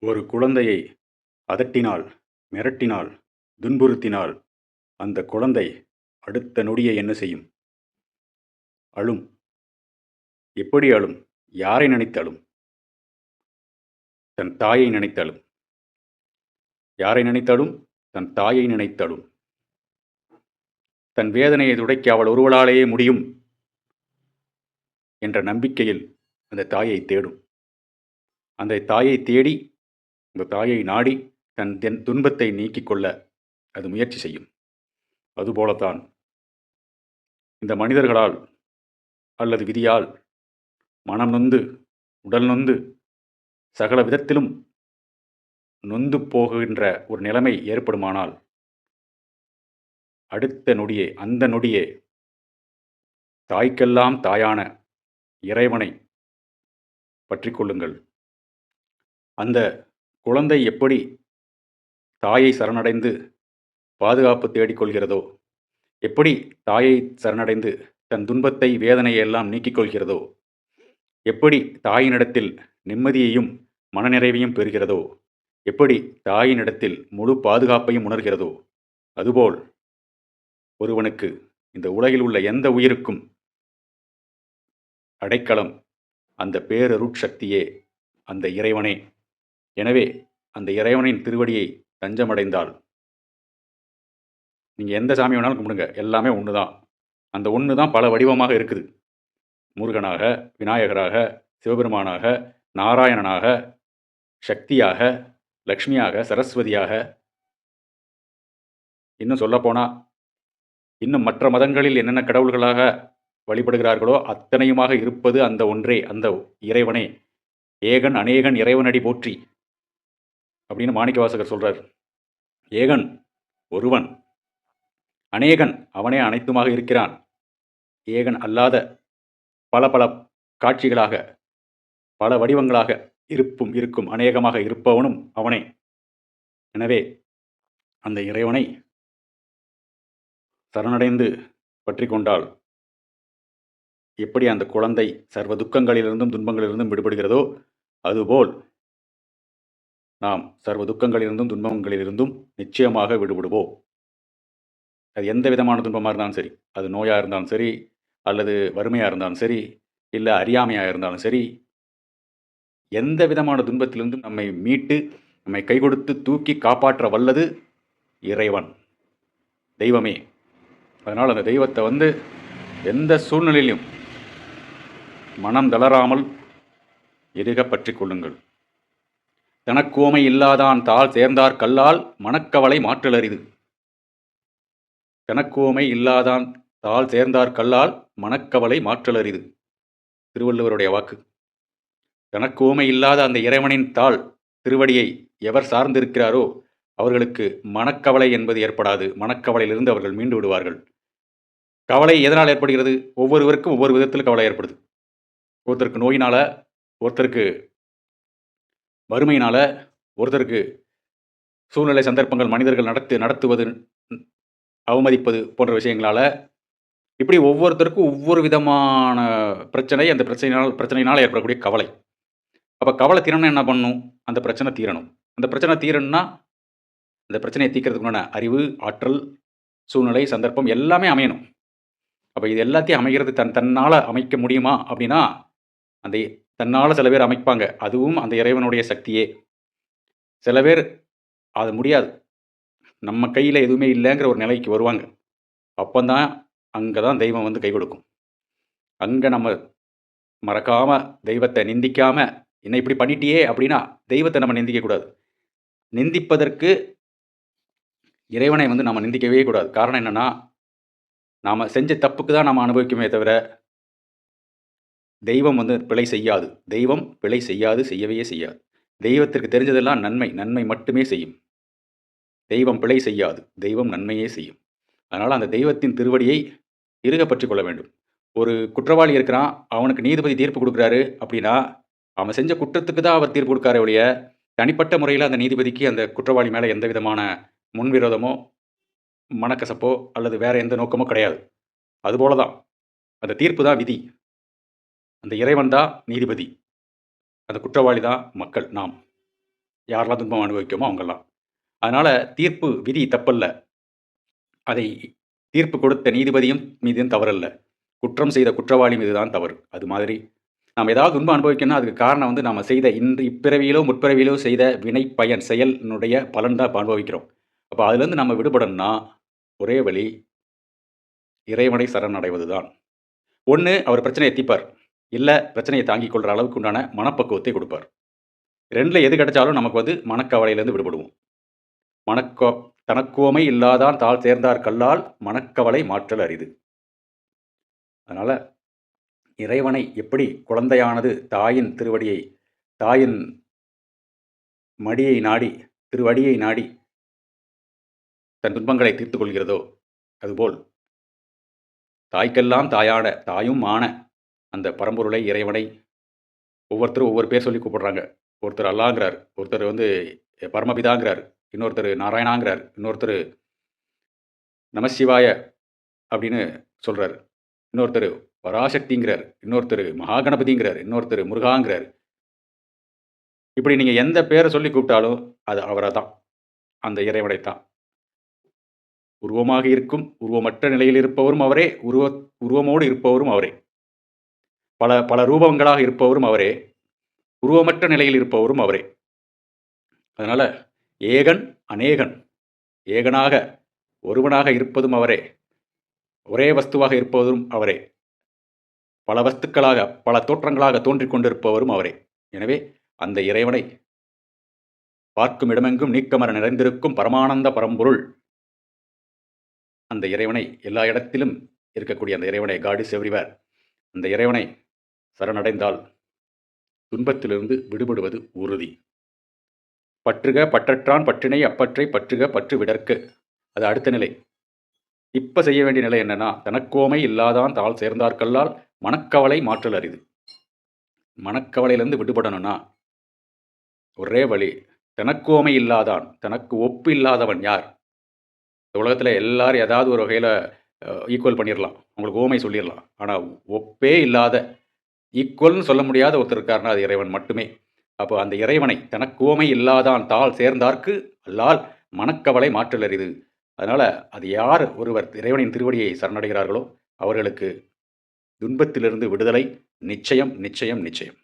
ஒரு குழந்தையை அதட்டினால் மிரட்டினால் துன்புறுத்தினால் அந்த குழந்தை அடுத்த நொடியை என்ன செய்யும்? அழும். எப்படி அழும்? யாரை நினைத்தாலும்? தன் தாயை நினைத்தாலும். யாரை நினைத்தாலும்? தன் தாயை நினைத்தாலும். தன் வேதனையை துடைக்க அவள் ஒருவளாலேயே முடியும் என்ற நம்பிக்கையில் அந்த தாயை தேடும். அந்த தாயை தேடி அந்த தாயை நாடி தன் தென் துன்பத்தை நீக்கிக் கொள்ள அது முயற்சி செய்யும். அதுபோலத்தான் இந்த மனிதர்களால் அல்லது விதியால் மனம் நொந்து உடல் நொந்து சகல விதத்திலும் நொந்து போகின்ற ஒரு நிலைமை ஏற்படுமானால் அடுத்த நொடியே அந்த நொடியே தாய்க்கெல்லாம் தாயான இறைவனை பற்றி கொள்ளுங்கள். அந்த குழந்தை எப்படி தாயை சரணடைந்து பாதுகாப்பு தேடிக்கொள்கிறதோ எப்படி தாயை சரணடைந்து தன் துன்பத்தை வேதனையை எல்லாம் நீக்கிக் கொள்கிறதோ எப்படி தாயினிடத்தில் நிம்மதியையும் மனநிறைவையும் பெறுகிறதோ எப்படி தாயினிடத்தில் முழு பாதுகாப்பையும் உணர்கிறதோ அதுபோல் ஒருவனுக்கு இந்த உலகில் உள்ள எந்த உயிருக்கும் அடைக்கலம் அந்த பேரருட்சக்தியே அந்த இறைவனே. எனவே அந்த இறைவனின் திருவடியை தஞ்சமடைந்தால். நீங்கள் எந்த சாமி வேணாலும் கும்பிடுங்க. எல்லாமே ஒன்று தான் அந்த ஒன்று தான் பல வடிவமாக இருக்குது. முருகனாக விநாயகராக சிவபெருமானாக நாராயணனாக சக்தியாக லக்ஷ்மியாக சரஸ்வதியாக. இன்னும் சொல்லப்போனால் இன்னும் மற்ற மதங்களில் என்னென்ன கடவுள்களாக வழிபடுகிறார்களோ அத்தனையுமாக இருப்பது அந்த ஒன்றே. அந்த இறைவனே. ஏகன் அநேகன் இறைவனடி போற்றி அப்படின்னு மாணிக்கவாசகர் சொல்றார். ஏகன் ஒருவன் அநேகன் அவனே அனைத்துமாக இருக்கிறான். ஏகன் அல்லாத பல பல காட்சிகளாக பல வடிவங்களாக இருப்பும் இருக்கும் அநேகமாக இருப்பவனும் அவனே. எனவே அந்த இறைவனை சரணடைந்து பற்றி கொண்டால் எப்படி அந்த குழந்தை சர்வ துக்கங்களிலிருந்தும் துன்பங்களிலிருந்தும் விடுபடுகிறதோ அதுபோல் நாம் சர்வ துக்கங்களிலிருந்தும் துன்பங்களிலிருந்தும் நிச்சயமாக விடுபடுவோம். அது எந்த விதமான துன்பமாக இருந்தாலும் சரி அது நோயாக இருந்தாலும் சரி அல்லது வறுமையாக இருந்தாலும் சரி இல்லை அறியாமையாக இருந்தாலும் சரி எந்த விதமான துன்பத்திலிருந்தும் நம்மை மீட்டு நம்மை கை கொடுத்து தூக்கி காப்பாற்ற வல்லது இறைவன் தெய்வமே. அதனால் அந்த தெய்வத்தை வந்து எந்த சூழ்நிலையிலும் மனம் தளராமல் எதுக பற்றி கொள்ளுங்கள். தனக்கோமை இல்லாதான் தாள் சேர்ந்தார் கல்லால் மணக்கவலை மாற்றலரிது. தனக்கோமை இல்லாதான் தாள் சேர்ந்தார் கல்லால் மணக்கவலை மாற்றலரிது. திருவள்ளுவருடைய வாக்கு. தனக்கோமை இல்லாத அந்த இறைவனின் தாள் திருவடியை எவர் சார்ந்திருக்கிறாரோ அவர்களுக்கு மனக்கவலை என்பது ஏற்படாது. மனக்கவலையிலிருந்து அவர்கள் மீண்டு விடுவார்கள். கவலை எதனால் ஏற்படுகிறது? ஒவ்வொருவருக்கும் ஒவ்வொரு விதத்தில் கவலை ஏற்படுது. ஒருத்தருக்கு நோயினால் ஒருத்தருக்கு வறுமையினால் ஒருத்தருக்கு சூழ்நிலை சந்தர்ப்பங்கள் மனிதர்கள் நடத்து நடத்துவது அவமதிப்பது போன்ற விஷயங்களால் இப்படி ஒவ்வொருத்தருக்கும் ஒவ்வொரு விதமான பிரச்சனை அந்த பிரச்சனையினால் பிரச்சனையினால் ஏற்படக்கூடிய கவலை. அப்போ கவலை தீரணும்னா என்ன பண்ணணும்? அந்த பிரச்சனை தீரணும். அந்த பிரச்சனை தீரணும்னா அந்த பிரச்சனையை தீர்க்கறதுக்குண்டான அறிவு ஆற்றல் சூழ்நிலை சந்தர்ப்பம் எல்லாமே அமையணும். அப்போ இது எல்லாத்தையும் அமைகிறது தன் தன்னால் அமைக்க முடியுமா அப்படின்னா அந்த தன்னால் சில பேர் அமைப்பாங்க. அதுவும் அந்த இறைவனுடைய சக்தியே. சில பேர் அது முடியாது. நம்ம கையில் எதுவுமே இல்லைங்கிற ஒரு நிலைக்கு வருவாங்க. அப்போந்தான் அங்கே தான் தெய்வம் வந்து கை கொடுக்கும். அங்கே நம்ம மறக்காமல் தெய்வத்தை நிந்திக்காமல் என்ன இப்படி பண்ணிட்டியே? அப்படின்னா தெய்வத்தை நம்ம நிந்திக்கக்கூடாது நிந்திப்பதற்கு இறைவனை வந்து நம்ம நிந்திக்கவே கூடாது. காரணம் என்னென்னா நாம் செஞ்ச தப்புக்கு தான் நாம் அனுபவிக்குமே தவிர தெய்வம் வந்து பிழை செய்யாது. தெய்வம் பிழை செய்யாது செய்யவே செய்யாது. தெய்வத்திற்கு தெரிஞ்சதெல்லாம் நன்மை நன்மை மட்டுமே செய்யும். தெய்வம் பிழை செய்யாது தெய்வம் நன்மையே செய்யும். அதனால் அந்த தெய்வத்தின் திருவடியை இருக பற்றி கொள்ள வேண்டும். ஒரு குற்றவாளி இருக்கிறான் அவனுக்கு நீதிபதி தீர்ப்பு கொடுக்குறாரு அப்படின்னா அவன் செஞ்ச குற்றத்துக்கு தான் அவர் தீர்ப்பு கொடுக்காரே ஒழிய தனிப்பட்ட முறையில் அந்த நீதிபதிக்கு அந்த குற்றவாளி மேலே எந்த விதமான முன்விரோதமோ மனக்கசப்போ அல்லது வேறு எந்த நோக்கமோ கிடையாது. அதுபோல தான் அந்த தீர்ப்பு தான் விதி. அந்த இறைவன் தான் நீதிபதி அந்த குற்றவாளி தான் மக்கள் நாம் யாரெல்லாம் துன்பம் அனுபவிக்கோமோ அவங்கெல்லாம். அதனால் தீர்ப்பு விதி தப்பல்ல. அதை தீர்ப்பு கொடுத்த நீதிபதியும் மீதும் தவறல்ல. குற்றம் செய்த குற்றவாளி மீது தான் தவறு. அது மாதிரி நாம் ஏதாவது துன்பம் அனுபவிக்கணும்னா அதுக்கு காரணம் வந்து நாம் செய்த இன்று இப்பிறவியிலோ, முற்பிறவியிலோ செய்த வினை பயன் செயலினுடைய பலன் தான் அனுபவிக்கிறோம். அப்போ அதுலேருந்து நம்ம விடுபடணும்னா, ஒரே வழி இறைவனை சரணடைவது தான். ஒன்று அவர் பிரச்சனையை எத்திப்பார் இல்லை பிரச்சனையை தாங்கிக் கொள்கிற அளவுக்கு உண்டான மனப்பக்குவத்தை கொடுப்பார் ரெண்டில் எது கிடைச்சாலும் நமக்கு வந்து மனக்கவலையிலேருந்து விடுபடுவோம். மனக்கோ "தனக்குவமை இல்லாதான் தாழ் சேர்ந்தார் கல்லால் மனக்கவலை மாற்றல் அரிது." அதனால் இறைவனை எப்படி குழந்தையானது தாயின் திருவடியை தாயின் மடியை நாடி, திருவடியை நாடி தன் துன்பங்களை தீர்த்து கொள்கிறதோ, அதுபோல் தாய்க்கெல்லாம் தாயான, தாயும் ஆன அந்த பரம்பொருளை, இறைவனை ஒவ்வொருத்தரும் ஒவ்வொரு பேர் சொல்லி கூப்பிடுறாங்க. ஒருத்தர் அல்லாங்கிறார் ஒருத்தர் வந்து பரமபிதாங்கிறார். இன்னொருத்தர் நாராயணாங்கிறார். இன்னொருத்தர் நமசிவாய அப்படின்னு சொல்கிறார் இன்னொருத்தர் பராசக்திங்கிறார். இன்னொருத்தர் மகாகணபதிங்கிறார். இன்னொருத்தர் முருகாங்கிறார். இப்படி நீங்கள் எந்த பேரை சொல்லி கூப்பிட்டாலும், அது அவரை தான். அந்த இறைவனை தான். உருவமாக இருக்கும், உருவமற்ற நிலையில் இருப்பவரும் அவரே, உருவ உருவமோடு இருப்பவரும் அவரே. பல பல ரூபங்களாக இருப்பவரும் அவரே. உருவமற்ற நிலையில் இருப்பவரும் அவரே. அதனால் ஏகன், அநேகன். ஏகனாக, ஒருவனாக இருப்பதும் அவரே. ஒரே வஸ்துவாக இருப்பவரும் அவரே. பல வஸ்துக்களாக, பல தோற்றங்களாக தோன்றிக் கொண்டிருப்பவரும் அவரே. எனவே அந்த இறைவனை பார்க்கும் இடமெங்கும் நீக்கமர நிறைந்திருக்கும் பரமானந்த பரம்பொருள். அந்த இறைவனை எல்லா இடத்திலும் இருக்கக்கூடிய அந்த இறைவனை காட் இஸ் எவ்ரிவேர். அந்த இறைவனை சரணடைந்தால் துன்பத்திலிருந்து விடுபடுவது உறுதி. பற்றுக பற்றற்றான் பற்றினை அப்பற்றை பற்றுக பற்று விடற்கு. அது அடுத்த நிலை. இப்ப செய்ய வேண்டிய நிலை என்னன்னா, தனக்கோமை இல்லாதான் தாள் சேர்ந்தார்கல்லால் மனக்கவலை மாற்றல் அரிது. மனக்கவலையிலிருந்து விடுபடணும்னா, ஒரே வழி. தனக்கோமை இல்லாதான், தனக்கு ஒப்பு இல்லாதவன் யார்? இந்த உலகத்தில் எல்லாரும் ஏதாவது ஒரு வகையில் ஈக்குவல் பண்ணிடலாம் அவங்களுக்கு ஓமை சொல்லிடலாம் ஆனால் ஒப்பே இல்லாத, ஈக்குவல்னு சொல்ல முடியாத ஒருத்தர் இருக்காருன்னா, அது இறைவன் மட்டுமே. அப்போ அந்த இறைவனை தனக்குவமை இல்லாதான் தாள் சேர்ந்தார்க்கு அல்லால் மனக்கவலை மாற்றலறிது அதனால் அது யார் ஒருவர் இறைவனின் திருவடியை சரணடைகிறார்களோ, அவர்களுக்கு துன்பத்திலிருந்து விடுதலை நிச்சயம், நிச்சயம், நிச்சயம்.